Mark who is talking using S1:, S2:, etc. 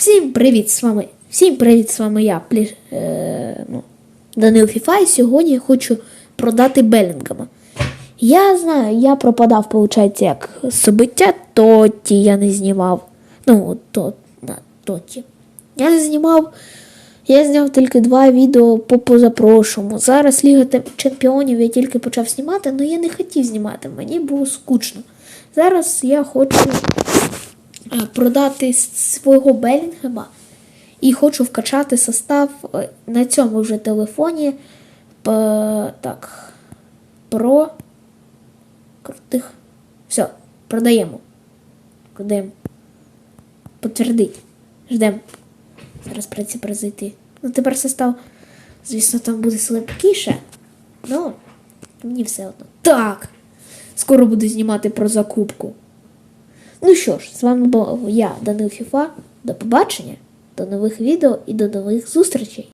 S1: Всім привіт з вами. Всім привіт з вами я, Плі... е... ну, Данил Фіфа, і сьогодні я хочу продати Белінгама. Я знаю, я пропадав, виходить, як собиття Тоті я не знімав. Ну, то, на Тоті. Я не знімав. Я зняв тільки два відео по позапрошлому. Зараз Ліга Чемпіонів я тільки почав знімати, але я не хотів знімати, мені було скучно. Зараз я хочу продати свого Белінгема і хочу вкачати состав е, на цьому вже телефоні. Так. Про крутих. Все, продаємо. Продаємо. Підтвердить. Ждемо. Зараз прийти прозайти. Ну, тепер состав, звісно, там буде слабкіше. Ну, мені все одно. Так. Скоро буду знімати про закупку. Ну що ж, з вами був я, Данил Фіфа. До побачення, до нових відео і до нових зустрічей.